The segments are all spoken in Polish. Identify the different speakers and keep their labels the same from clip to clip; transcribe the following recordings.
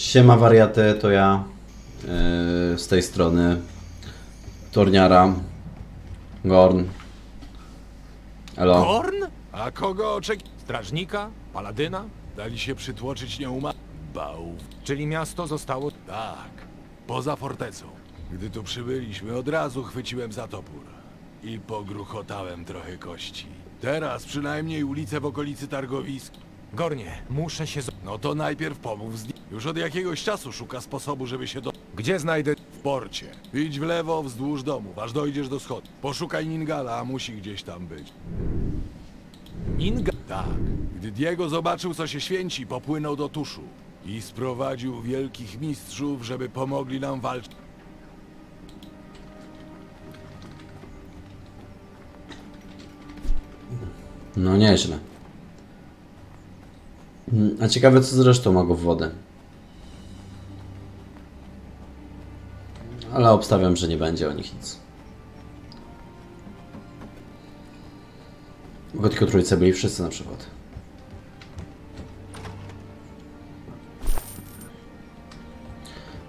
Speaker 1: Siema wariaty, to ja yy, z tej strony Torniara Gorn Elo
Speaker 2: Korn? A kogo oczeki? Strażnika? Paladyna?
Speaker 3: Dali się przytłoczyć nieuma... Bał.
Speaker 2: Czyli miasto zostało...
Speaker 3: Tak. Poza fortecą. Gdy tu przybyliśmy, od razu chwyciłem za topór. I pogruchotałem trochę kości. Teraz przynajmniej ulice w okolicy targowisk.
Speaker 2: Gornie, muszę się... Z...
Speaker 3: No to najpierw pomów z... Już od jakiegoś czasu szuka sposobu, żeby się do...
Speaker 2: Gdzie znajdę...
Speaker 3: W porcie. Idź w lewo wzdłuż domu, aż dojdziesz do schodu. Poszukaj Ningala, a musi gdzieś tam być.
Speaker 2: Inga...
Speaker 3: Tak. Gdy Diego zobaczył, co się święci, popłynął do tuszu i sprowadził wielkich mistrzów, żeby pomogli nam walczyć.
Speaker 1: No nieźle A ciekawe co zresztą magów wody Ale obstawiam, że nie będzie o nich nic. Mogę tylko trójce byli wszyscy na przykład.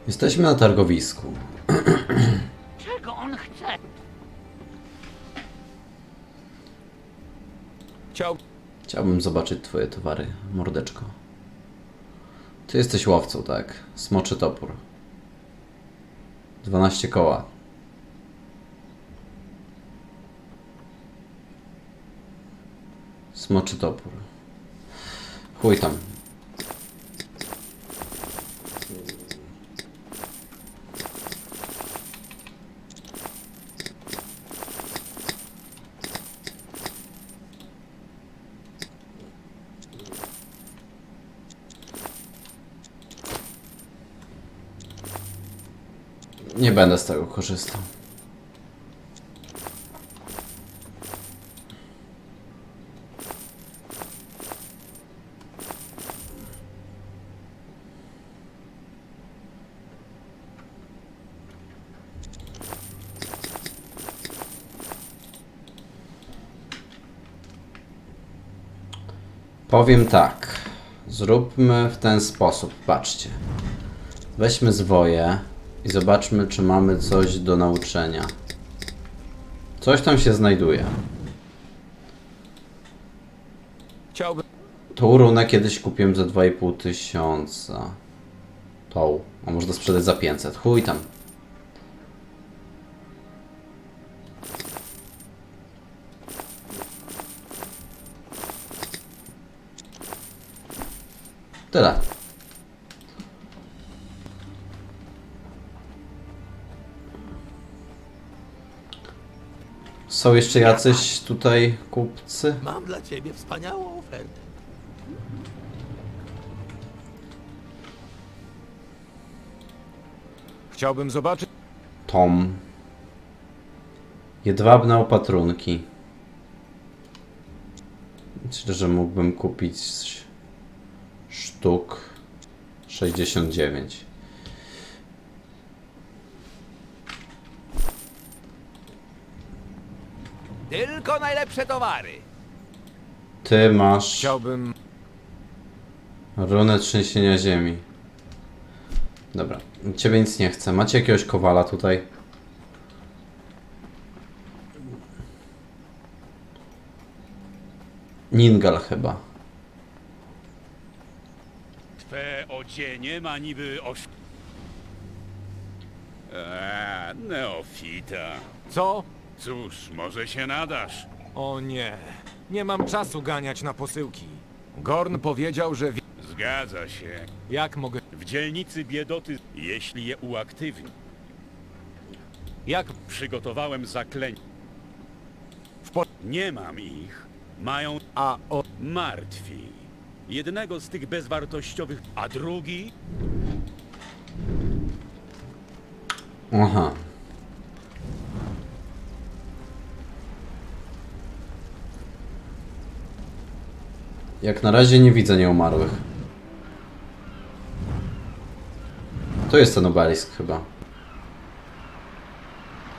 Speaker 1: Jesteśmy na targowisku.
Speaker 4: Czego on chce?
Speaker 2: Chciał...
Speaker 1: Chciałbym zobaczyć twoje towary, mordeczko. Ty jesteś łowcą, tak? Smoczy topór. 12 koła. Smoczy topór. Chuj tam. Nie będę z tego korzystał. Powiem tak. Zróbmy w ten sposób. Patrzcie. Weźmy zwoje i zobaczmy, czy mamy coś do nauczenia. Coś tam się znajduje.
Speaker 2: Chciałbym...
Speaker 1: Tą runę kiedyś kupiłem za 2,5 tysiąca. Tą. A można sprzedać za 500. Chuj tam. Tyle. Są jeszcze jacyś tutaj kupcy?
Speaker 5: Mam dla ciebie wspaniałą ofertę.
Speaker 2: Chciałbym zobaczyć...
Speaker 1: Tom. Jedwabne opatrunki. Myślę, że mógłbym kupić sztuk 69.
Speaker 5: Tylko najlepsze towary.
Speaker 1: Ty masz
Speaker 2: Chciałbym...
Speaker 1: runę trzęsienia ziemi. Dobra, ciebie nic nie chcę. Macie jakiegoś kowala tutaj? Ningal chyba.
Speaker 6: Twe odzienie ma niby oś... Eee, neofita.
Speaker 2: Co?
Speaker 6: Cóż, może się nadasz.
Speaker 2: O nie. Nie mam czasu ganiać na posyłki. Gorn powiedział, że... wi-
Speaker 6: Zgadza się.
Speaker 2: Jak mogę...
Speaker 6: W dzielnicy biedoty, jeśli je uaktywni.
Speaker 2: Jak...
Speaker 6: Przygotowałem zaklęcie.
Speaker 2: W po...
Speaker 6: Nie mam ich. Mają
Speaker 2: A o...
Speaker 6: martwi. Jednego z tych bezwartościowych, a drugi
Speaker 1: Aha. Jak na razie nie widzę nieumarłych. To jest ten obelisk chyba.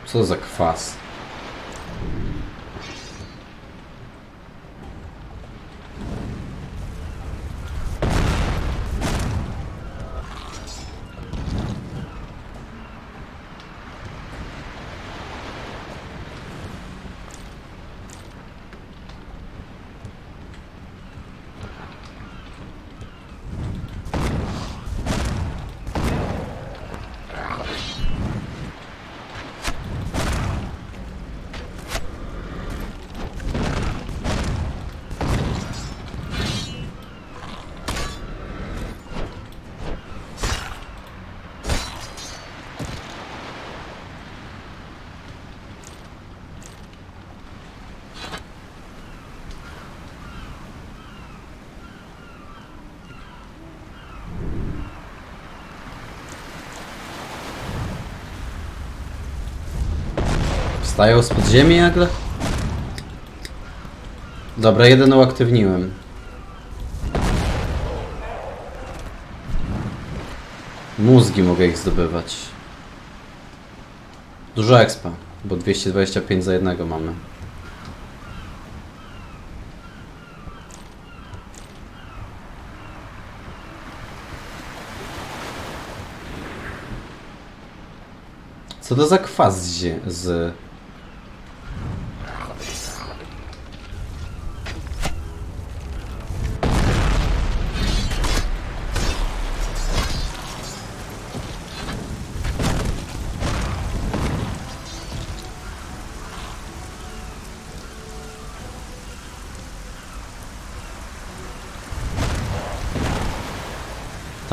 Speaker 1: Co za kwas. Wstają z podziemi nagle? Dobra, jeden uaktywniłem. Mózgi mogę ich zdobywać. Dużo expa, bo 225 za jednego mamy. Co to za kwas z, z...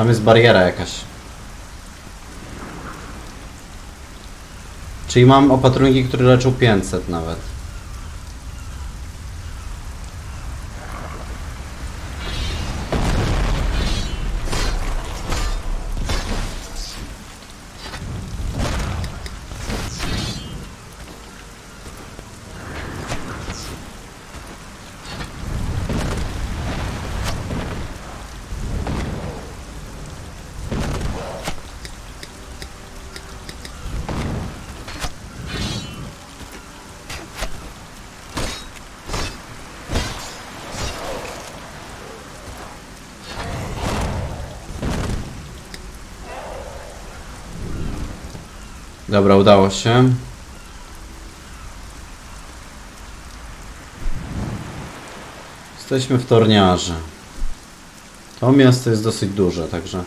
Speaker 1: Tam jest bariera jakaś. Czyli mam opatrunki, które leczą 500 nawet. Dobra, udało się. Jesteśmy w Torniarze. To miasto jest dosyć duże, także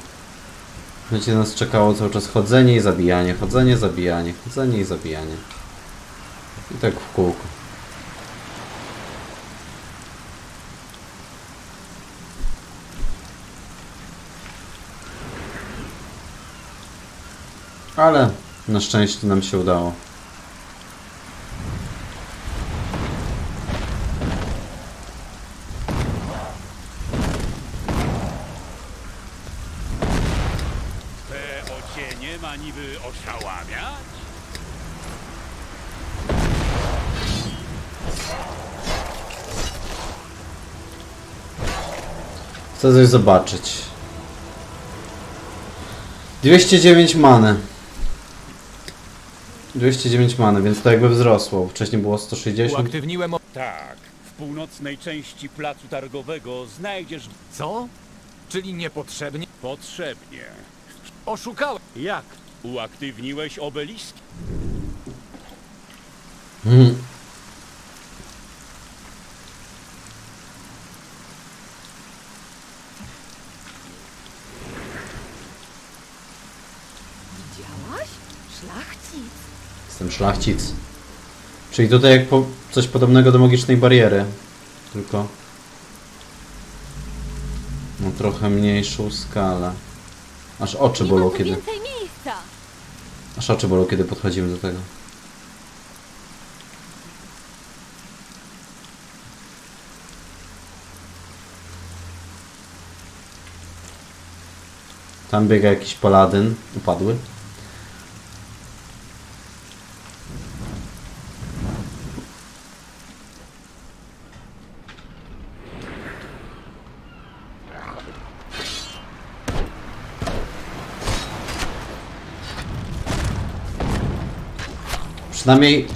Speaker 1: będzie nas czekało cały czas chodzenie i zabijanie, chodzenie, zabijanie, chodzenie i zabijanie. I tak w kółko. Ale na szczęście nam się udało.
Speaker 6: Te ocie nie ma niby oszałamiać?
Speaker 1: Chcę coś zobaczyć. 209 many. 209 many, więc to jakby wzrosło. Wcześniej było 160.
Speaker 2: Uaktywniłem... O...
Speaker 6: Tak. W północnej części placu targowego znajdziesz
Speaker 2: Co? Czyli niepotrzebnie?
Speaker 6: potrzebnie.
Speaker 2: Oszukałem.
Speaker 6: Jak? Uaktywniłeś obelisk?
Speaker 1: Mhm.
Speaker 7: Szlachcic.
Speaker 1: Czyli tutaj jak po, coś podobnego do magicznej bariery. Tylko... No trochę mniejszą skalę. Aż oczy bolą kiedy... Aż oczy bolą kiedy podchodzimy do tego. Tam biega jakiś paladyn. Upadły. Przynajmniej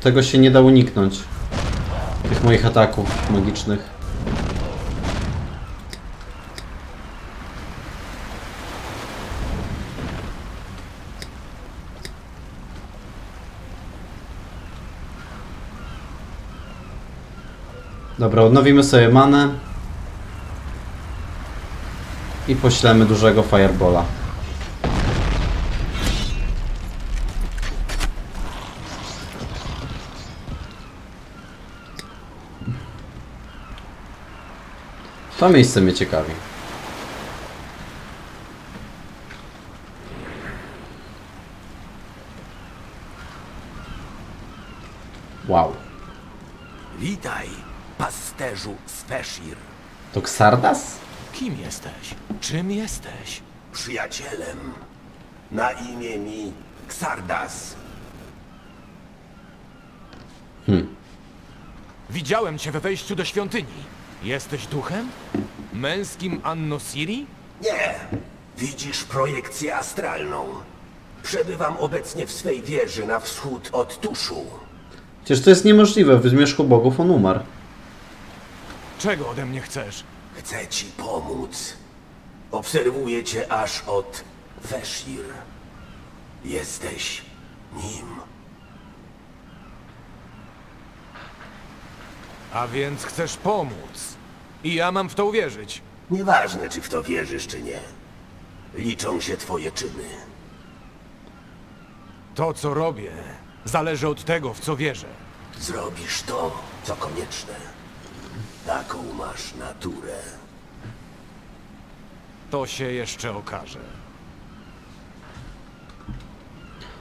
Speaker 1: tego się nie da uniknąć. Tych moich ataków magicznych. Dobra, odnowimy sobie manę. I poślemy dużego firebola. To miejsce mnie ciekawi. Wow.
Speaker 5: Witaj, pasterzu Sfeshir.
Speaker 1: To Xardas?
Speaker 2: Kim jesteś? Czym jesteś?
Speaker 5: Przyjacielem. Na imię mi Xardas.
Speaker 2: Widziałem cię we wejściu do świątyni. Jesteś duchem? Męskim Anno Siri?
Speaker 5: Nie. Widzisz projekcję astralną. Przebywam obecnie w swej wieży na wschód od tuszu.
Speaker 1: Przecież to jest niemożliwe, w zmierzchu bogów on umarł.
Speaker 2: Czego ode mnie chcesz?
Speaker 5: Chcę ci pomóc. Obserwuję cię aż od Feshir. Jesteś nim.
Speaker 2: A więc chcesz pomóc. I ja mam w to uwierzyć.
Speaker 5: Nieważne, czy w to wierzysz, czy nie. Liczą się twoje czyny.
Speaker 2: To, co robię, zależy od tego, w co wierzę.
Speaker 5: Zrobisz to, co konieczne. Taką masz naturę.
Speaker 2: To się jeszcze okaże.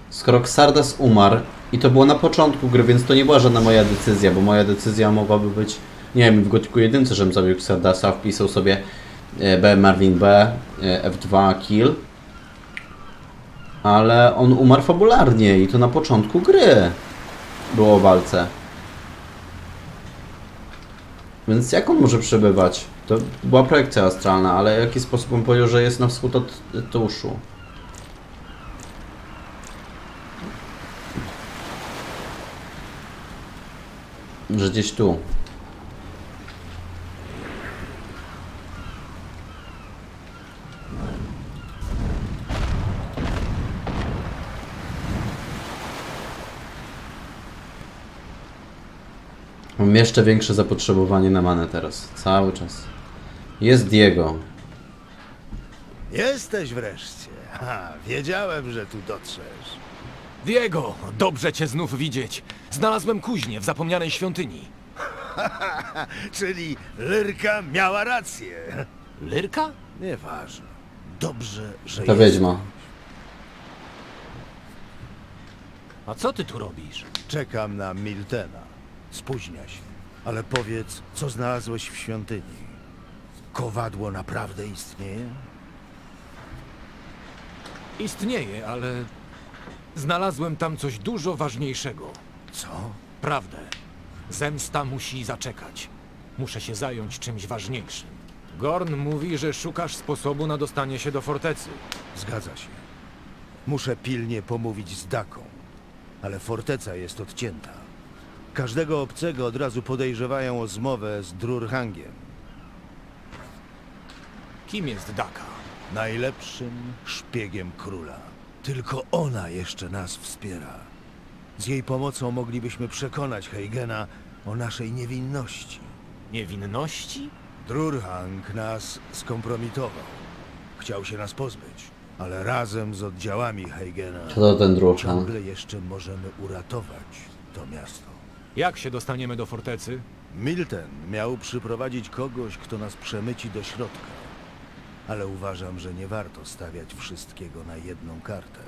Speaker 1: Skoro Xardas umarł i to było na początku gry, więc to nie była żadna moja decyzja, bo moja decyzja mogłaby być, nie wiem, w Gotiku 1, żebym zabił Xardasa, wpisał sobie e, B Marvin B, e, F2 kill. Ale on umarł fabularnie i to na początku gry było o walce. Więc jak on może przebywać? To była projekcja astralna, ale w jaki sposób on powiedział, że jest na wschód od tuszu? Że gdzieś tu. Mam jeszcze większe zapotrzebowanie na manę teraz. Cały czas. Jest Diego.
Speaker 8: Jesteś wreszcie. Ha, wiedziałem, że tu dotrzesz.
Speaker 2: Diego, dobrze cię znów widzieć. Znalazłem kuźnię w zapomnianej świątyni.
Speaker 8: Czyli Lyrka miała rację.
Speaker 2: Lyrka?
Speaker 8: Nieważne. Dobrze, że
Speaker 1: Ta
Speaker 8: jest.
Speaker 1: wiedźma.
Speaker 2: A co ty tu robisz?
Speaker 8: Czekam na Miltena. Spóźnia się. Ale powiedz, co znalazłeś w świątyni? Kowadło naprawdę istnieje?
Speaker 2: Istnieje, ale znalazłem tam coś dużo ważniejszego.
Speaker 8: Co?
Speaker 2: Prawdę. Zemsta musi zaczekać. Muszę się zająć czymś ważniejszym. Gorn mówi, że szukasz sposobu na dostanie się do fortecy.
Speaker 8: Zgadza się. Muszę pilnie pomówić z Daką. Ale forteca jest odcięta. Każdego obcego od razu podejrzewają o zmowę z Drurhangiem.
Speaker 2: Kim jest Daka?
Speaker 8: najlepszym szpiegiem króla. Tylko ona jeszcze nas wspiera. Z jej pomocą moglibyśmy przekonać Heigena o naszej niewinności.
Speaker 2: Niewinności?
Speaker 8: Drurhang nas skompromitował. Chciał się nas pozbyć, ale razem z oddziałami Heigena
Speaker 1: Co to ten
Speaker 8: ciągle jeszcze możemy uratować to miasto.
Speaker 2: Jak się dostaniemy do fortecy?
Speaker 8: Milten miał przyprowadzić kogoś, kto nas przemyci do środka. Ale uważam, że nie warto stawiać wszystkiego na jedną kartę.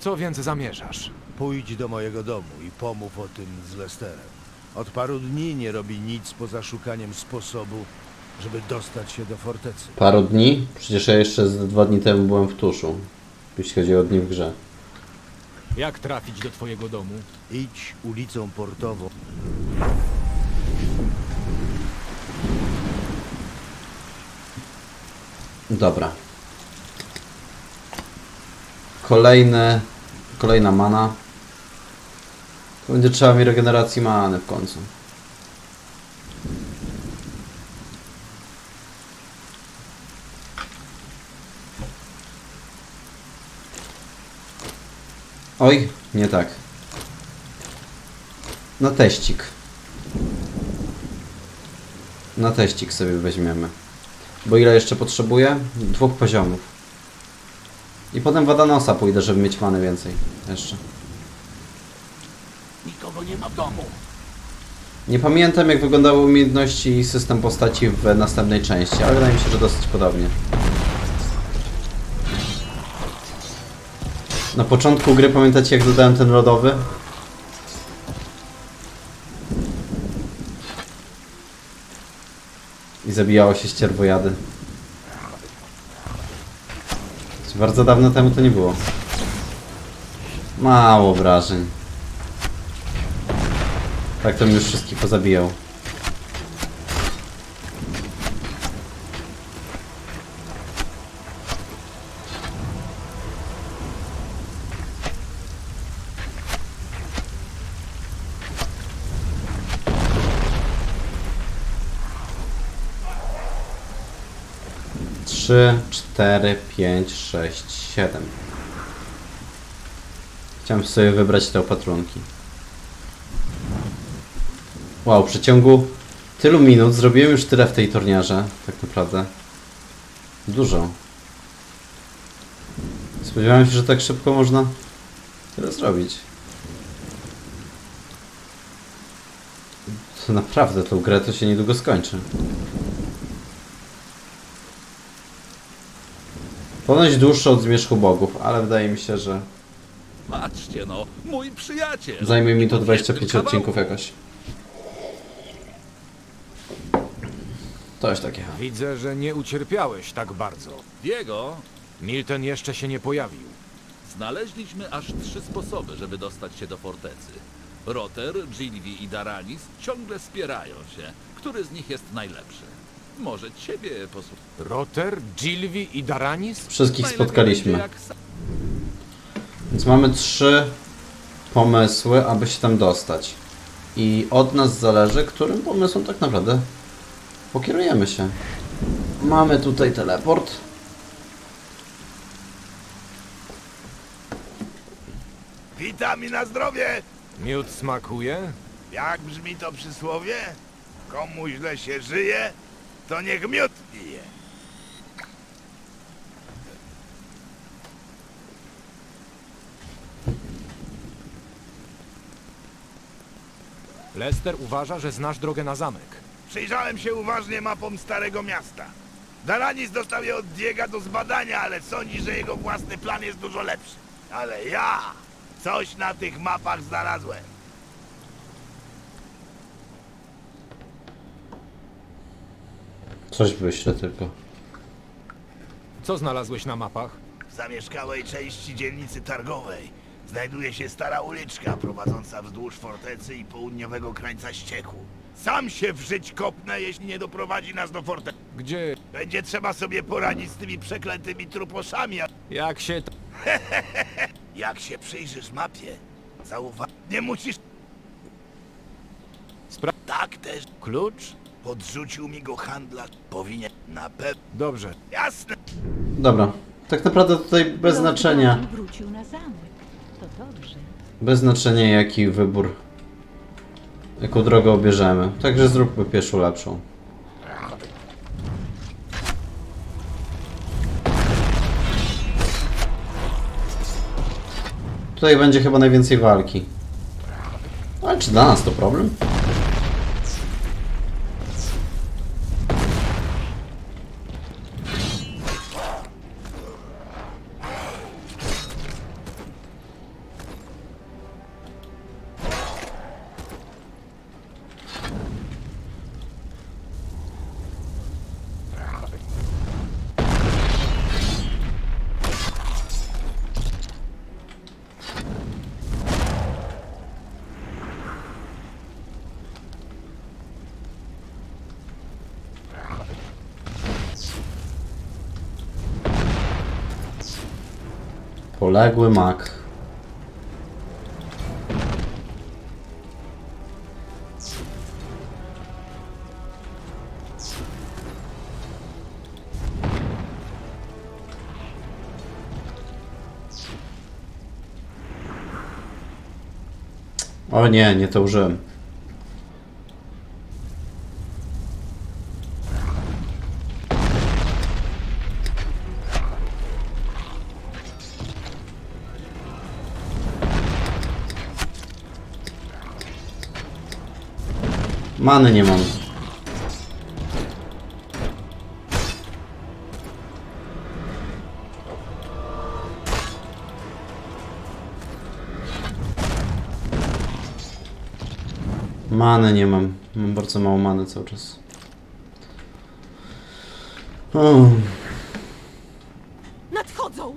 Speaker 2: Co więc zamierzasz?
Speaker 8: Pójdź do mojego domu i pomów o tym z Lesterem. Od paru dni nie robi nic poza szukaniem sposobu, żeby dostać się do fortecy.
Speaker 1: Paru dni? Przecież ja jeszcze z dwa dni temu byłem w tuszu. Jeśli chodzi o dni w grze.
Speaker 2: Jak trafić do twojego domu?
Speaker 8: Idź ulicą portową.
Speaker 1: Dobra. Kolejne, kolejna mana. To będzie trzeba mi regeneracji many w końcu. Oj, nie tak. Na teścik. Na teścik sobie weźmiemy. Bo ile jeszcze potrzebuję? Dwóch poziomów. I potem Wadanosa pójdę, żeby mieć many więcej. Jeszcze.
Speaker 4: Nikogo nie ma w domu.
Speaker 1: Nie pamiętam jak wyglądały umiejętności i system postaci w następnej części, ale wydaje mi się, że dosyć podobnie. Na początku gry pamiętacie jak dodałem ten lodowy? Zabijało się ścierwojady. Bardzo dawno temu to nie było. Mało wrażeń. Tak to mi już wszystkich pozabijał. 3, 4, 5, 6, 7. Chciałem sobie wybrać te opatrunki. Wow, w przeciągu tylu minut zrobiłem już tyle w tej torniarze, tak naprawdę. Dużo. Spodziewałem się, że tak szybko można tyle zrobić. To naprawdę, tą grę to się niedługo skończy. Ponoć dłuższe od Zmierzchu Bogów, ale wydaje mi się, że
Speaker 9: Patrzcie no, mój przyjaciel.
Speaker 1: zajmie mi to
Speaker 9: Po
Speaker 1: 25
Speaker 9: jednym
Speaker 1: odcinków jakoś. Coś takiego.
Speaker 2: Widzę, że nie ucierpiałeś tak bardzo.
Speaker 9: Diego,
Speaker 2: Milton jeszcze się nie pojawił.
Speaker 9: znaleźliśmy aż trzy sposoby, żeby dostać się do fortecy. Roter, Gilvi i Daranis ciągle spierają się. Który z nich jest najlepszy? Może ciebie posłuchać.
Speaker 2: Roter, Gilvi i Daranis?
Speaker 1: Wszystkich
Speaker 9: Najlepiej
Speaker 1: spotkaliśmy.
Speaker 9: będzie, jak sam-
Speaker 1: Więc mamy trzy pomysły, aby się tam dostać. I od nas zależy, którym pomysłem tak naprawdę pokierujemy się. Mamy tutaj teleport.
Speaker 8: Witam i na zdrowie!
Speaker 2: Miód smakuje?
Speaker 8: Jak brzmi to przysłowie? Komu źle się żyje, to niech miód pije.
Speaker 2: Lester uważa, że znasz drogę na zamek.
Speaker 8: Przyjrzałem się uważnie mapom Starego Miasta. Daranis dostał je od Diega do zbadania, ale sądzi, że jego własny plan jest dużo lepszy. Ale ja coś na tych mapach znalazłem.
Speaker 1: Coś wyślę tylko.
Speaker 2: Co znalazłeś na mapach?
Speaker 8: W zamieszkałej części dzielnicy targowej znajduje się stara uliczka prowadząca wzdłuż fortecy i południowego krańca ścieku. Sam się w żyć kopnę, jeśli nie doprowadzi nas do fortecy.
Speaker 2: Gdzie?
Speaker 8: Będzie trzeba sobie poradzić z tymi przeklętymi truposzami, a
Speaker 2: Jak się... t-
Speaker 8: jak się przyjrzysz mapie, zauważ... Nie musisz...
Speaker 2: Spra...
Speaker 8: Tak też
Speaker 2: Klucz?
Speaker 8: Podrzucił mi go handlarz. Powinien na pewno...
Speaker 2: Dobrze.
Speaker 8: Jasne!
Speaker 1: Dobra. Tak naprawdę tutaj bez znaczenia.
Speaker 7: Wrócił na zamek. To dobrze.
Speaker 1: Bez znaczenia jaki wybór. Jaką drogę obierzemy. Także zróbmy pierwszą lepszą. Tutaj będzie chyba najwięcej walki. Ale czy dla nas to problem? Poległy mak. O nie, nie to użyłem. Many nie mam. Many nie mam. Mam bardzo mało many cały czas. O,
Speaker 7: Nadchodzą!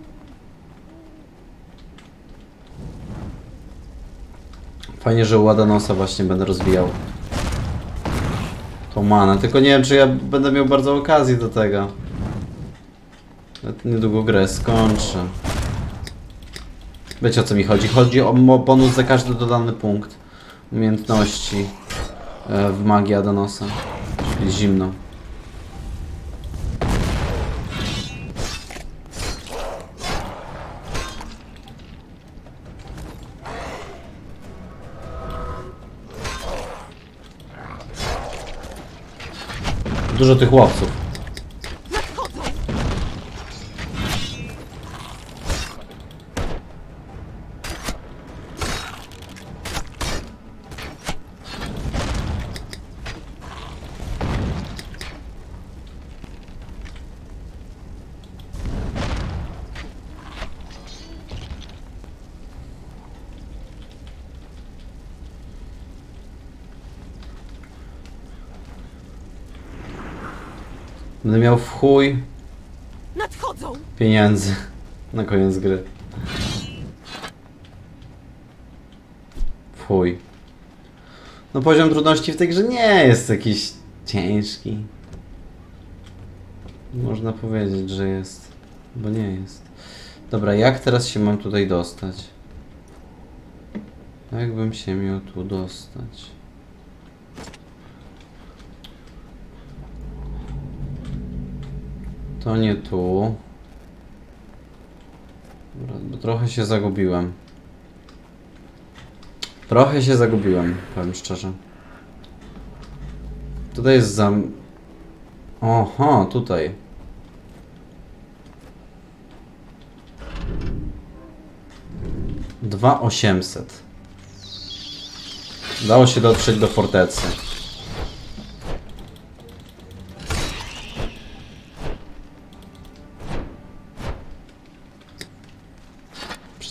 Speaker 1: fajnie, że u Ładanosa właśnie będę rozwijał tą manę. Tylko nie wiem, czy ja będę miał bardzo okazję do tego. Niedługo grę skończę. Wiecie o co mi chodzi? Chodzi o bonus za każdy dodany punkt umiejętności e, w magii Adanosa. Czyli zimno. Dużo tych łowców. Będę miał w chuj
Speaker 7: Nadchodzą!
Speaker 1: pieniędzy na koniec gry. W chuj. No poziom trudności w tej grze nie jest jakiś ciężki. Można powiedzieć, że jest. Bo nie jest. Dobra, jak teraz się mam tutaj dostać? Jakbym się miał tu dostać? To nie tu. Bo trochę się zagubiłem. Trochę się zagubiłem, powiem szczerze. Tutaj jest zam... Oho, tutaj. Dwa osiemset. Udało się dotrzeć do fortecy.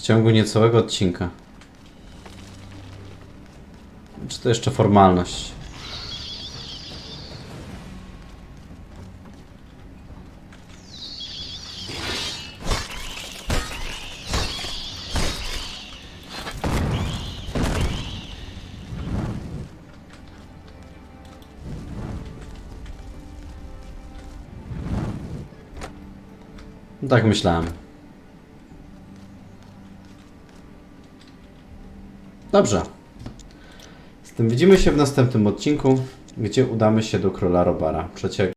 Speaker 1: W przeciągu niecałego odcinka. Czy to jeszcze formalność? Tak myślałem. Dobrze. Z tym widzimy się w następnym odcinku, gdzie udamy się do króla Robara. Przecie